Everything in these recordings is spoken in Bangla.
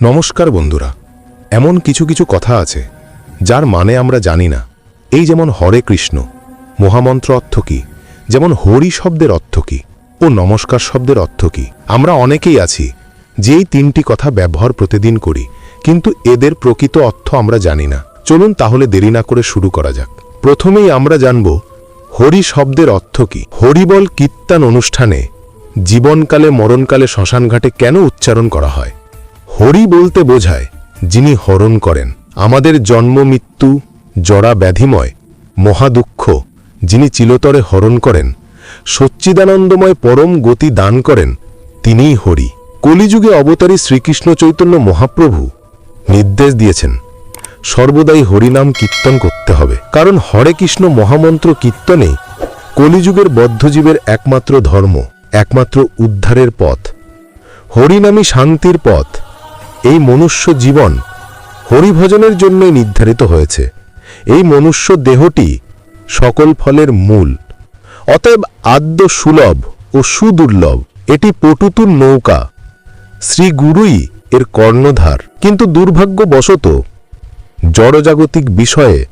নমস্কার বন্ধুরা, এমন কিছু কিছু কথা আছে যার মানে আমরা জানি না। এই যেমন হরে কৃষ্ণ, মহামন্ত্র অর্থ কি? যেমন হরি শব্দের অর্থ কি? ও নমস্কার শব্দের অর্থ কি? আমরা অনেকেই আছি যে এই তিনটি কথা ব্যবহার প্রতিদিন করি, কিন্তু এদের প্রকৃত অর্থ আমরা জানি না। চলুন তাহলে দেরি না করে শুরু করা যাক। প্রথমেই আমরা জানব, হরি শব্দের অর্থ কি? হরিবল কীর্তন অনুষ্ঠানে জীবনকালে, মরণকালে, শ্মশানঘাটে কেন উচ্চারণ করা হয়? হরি বলতে বোঝায় যিনি হরণ করেন। আমাদের জন্ম মৃত্যু, জরা ব্যাধিময় মহাদুঃখ যিনি চিলতরে হরণ করেন, সচ্চিদানন্দময় পরম গতি দান করেন, তিনিই হরি। কলিযুগে অবতারী শ্রীকৃষ্ণ চৈতন্য মহাপ্রভু নির্দেশ দিয়েছেন, সর্বদাই হরিনাম কীর্তন করতে হবে। কারণ হরে কৃষ্ণ মহামন্ত্র কীর্তনে কলিযুগের বদ্ধজীবের একমাত্র ধর্ম, একমাত্র উদ্ধারের পথ। হরিনামই শান্তির পথ। এই মনুষ্য জীবন হরিভজনের জন্যই নির্ধারিত হয়েছে। এই মনুষ্য দেহটি সকল ফলের মূল। অতএব আদ্য সুলভ ও সুদুর্লভ, এটি পটুতুর নৌকা। শ্রী গুরুই এর কর্ণধার। কিন্তু দুর্ভাগ্যবশত জড়জাগতিক বিষয়ে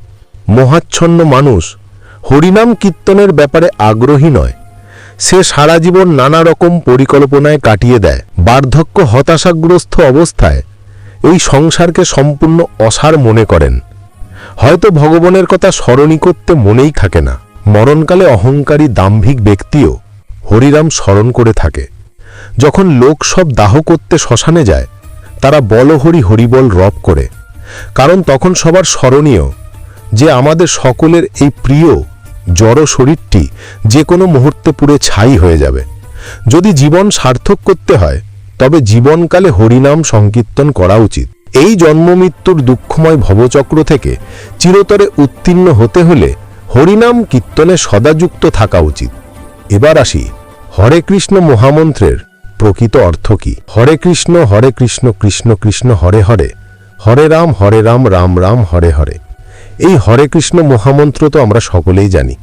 মহাচ্ছন্ন মানুষ হরিনাম কীর্তনের ব্যাপারে আগ্রহী নয়। সে সারা জীবন নানা রকম পরিকল্পনায় কাটিয়ে দেয়। বার্ধক্য হতাশাগ্রস্ত অবস্থায় এই সংসারকে সম্পূর্ণ অসার মনে করেন। হয়তো ভগবানের কথা স্মরণই করতে মনেই থাকে না। মরণকালে অহংকারী দাম্ভিক ব্যক্তিও হরিরাম স্মরণ করে থাকে। যখন লোক সব দাহ করতে শ্মশানে যায়, তারা বলহরি হরিবল রব করে। কারণ তখন সবার স্মরণীয় যে আমাদের সকলের এই প্রিয় জড় শরীরটি যে কোনো মুহূর্তে পুড়ে ছাই হয়ে যাবে। যদি জীবন সার্থক করতে হয়, তবে জীবনকালে হরিনাম সংকীর্তন করা উচিত। এই জন্মমৃত্যুর দুঃখময় ভবচক্র থেকে চিরতরে উত্তীর্ণ হতে হলে হরিনাম কীর্তনে সদাযুক্ত থাকা উচিত। এবার আসি হরে কৃষ্ণ মহামন্ত্রের প্রকৃত অর্থ কি? হরে কৃষ্ণ হরে কৃষ্ণ কৃষ্ণ কৃষ্ণ, হরে হরে। হরে রাম হরে রাম রাম রাম, হরে হরে। এই হরে কৃষ্ণ মহামন্ত্র তো আমরা সকলেই জানি।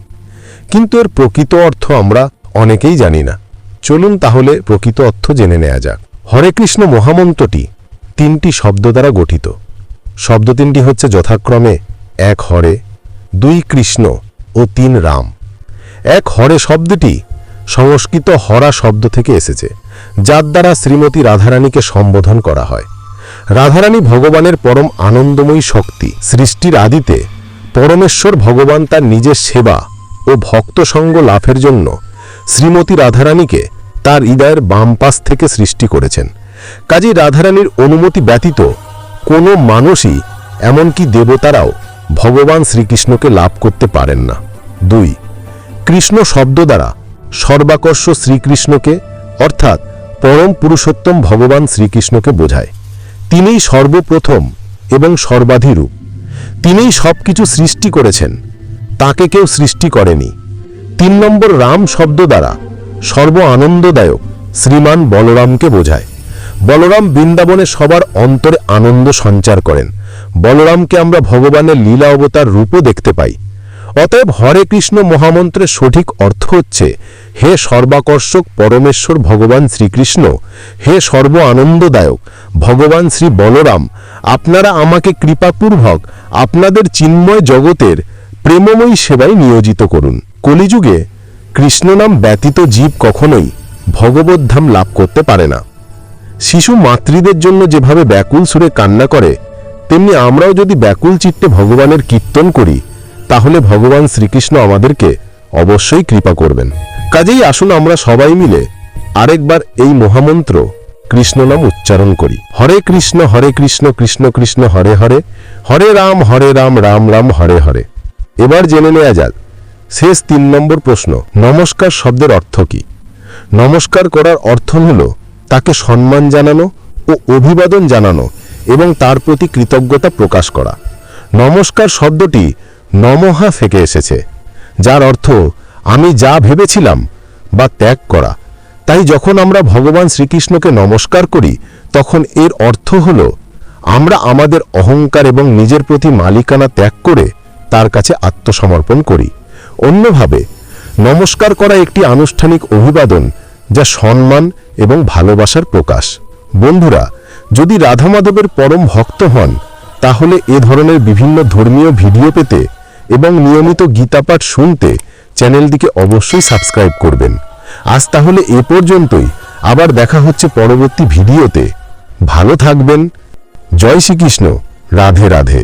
কিন্তু এর প্রকৃত অর্থ আমরা অনেকেই জানি না। চলুন তাহলে প্রকৃত অর্থ জেনে নেওয়া যাক। হরে কৃষ্ণ মহামন্ত্রটি তিনটি শব্দ দ্বারা গঠিত। শব্দ তিনটি হচ্ছে যথাক্রমে এক হরে, দুই কৃষ্ণ ও তিন রাম। এক হরে শব্দটি সংস্কৃত হরা শব্দ থেকে এসেছে, যার দ্বারা শ্রীমতী রাধারানীকে সম্বোধন করা হয়। রাধারানী ভগবানের পরম আনন্দময়ী শক্তি, সৃষ্টির আদিতে পরমেশ্বর ভগবান তার নিজের সেবা ও ভক্ত সঙ্গ লাভের জন্য শ্রীমতী রাধারানীকে তার হৃদয়ের বাম পাশ থেকে সৃষ্টি করেছেন। কাজেই রাধারানীর অনুমতি ব্যতীত কোনো মানুষই এমনকি দেবতারাও ভগবান শ্রীকৃষ্ণকে লাভ করতে পারেন না। দুই, কৃষ্ণ শব্দ দ্বারা সর্বাকর্ষ শ্রীকৃষ্ণকে, অর্থাৎ পরম পুরুষোত্তম ভগবান শ্রীকৃষ্ণকে বোঝায়। তিনিই সর্বপ্রথম এবং সর্বাধিরূপ। তিনিই সব কিছু সৃষ্টি করেছেন। তাকে কেউ সৃষ্টি করেনি। তিন নম্বর রাম শব্দ দ্বারা সর্ব আনন্দদায়ক শ্রীমান বলরামকে বোঝায়। বলরাম বৃন্দাবনে সবার অন্তরে আনন্দ সঞ্চার করেন। বলরামকে আমরা ভগবানের লীলা অবতার রূপও দেখতে পাই। অতএব হরে কৃষ্ণ মহামন্ত্রের সঠিক অর্থ হচ্ছে, হে সর্বাকর্ষক পরমেশ্বর ভগবান শ্রীকৃষ্ণ, হে সর্ব আনন্দদায়ক ভগবান শ্রী বলরাম, আপনারা আমাকে কৃপাপূর্বক আপনাদের চিন্ময় জগতের প্রেমময়ী সেবায় নিয়োজিত করুন। কলিযুগে কৃষ্ণনাম ব্যতীত জীব কখনোই ভগবদ্ধাম লাভ করতে পারে না। শিশু মাতৃদের জন্য যেভাবে ব্যাকুল সুরে কান্না করে, তেমনি আমরাও যদি ব্যাকুল চিত্তে ভগবানের কীর্তন করি তাহলে ভগবান শ্রীকৃষ্ণ আমাদেরকে অবশ্যই কৃপা করবেন। কাজেই আসুন আমরা সবাই মিলে আরেকবার এই মহামন্ত্র কৃষ্ণ নাম উচ্চারণ করি। হরে কৃষ্ণ হরে কৃষ্ণ কৃষ্ণ কৃষ্ণ, হরে হরে হরে রাম হরে রাম রাম রাম, হরে হরে। এবার জেনে নেওয়া যাক, শেষ তিন নম্বর প্রশ্ন, নমস্কার শব্দের অর্থ কি? নমস্কার করার অর্থ হল তাকে সম্মান জানানো ও অভিবাদন জানানো এবং তার প্রতি কৃতজ্ঞতা প্রকাশ করা। নমস্কার শব্দটি নমহা থেকে এসেছে, যার অর্থ আমি যা ভেবেছিলাম বা ত্যাগ করা। তাই যখন আমরা ভগবান শ্রীকৃষ্ণকে নমস্কার করি, তখন এর অর্থ হল, আমরা আমাদের অহংকার এবং নিজের প্রতি মালিকানা ত্যাগ করে তার কাছে আত্মসমর্পণ করি। অন্যভাবে, নমস্কার করা একটি আনুষ্ঠানিক অভিবাদন যা সম্মান এবং ভালোবাসার প্রকাশ। বন্ধুরা, যদি রাধা মাধবের পরম ভক্ত হন, তাহলে এ ধরনের বিভিন্ন ধর্মীয় ভিডিও পেতে এবং নিয়মিত গীতাপাঠ শুনতে চ্যানেলটিকে অবশ্যই সাবস্ক্রাইব করবেন। আজ তাহলে এ পর্যন্তই। আবার দেখা হচ্ছে পরবর্তী ভিডিওতে। ভালো থাকবেন। জয় শ্রীকৃষ্ণ। রাধে রাধে।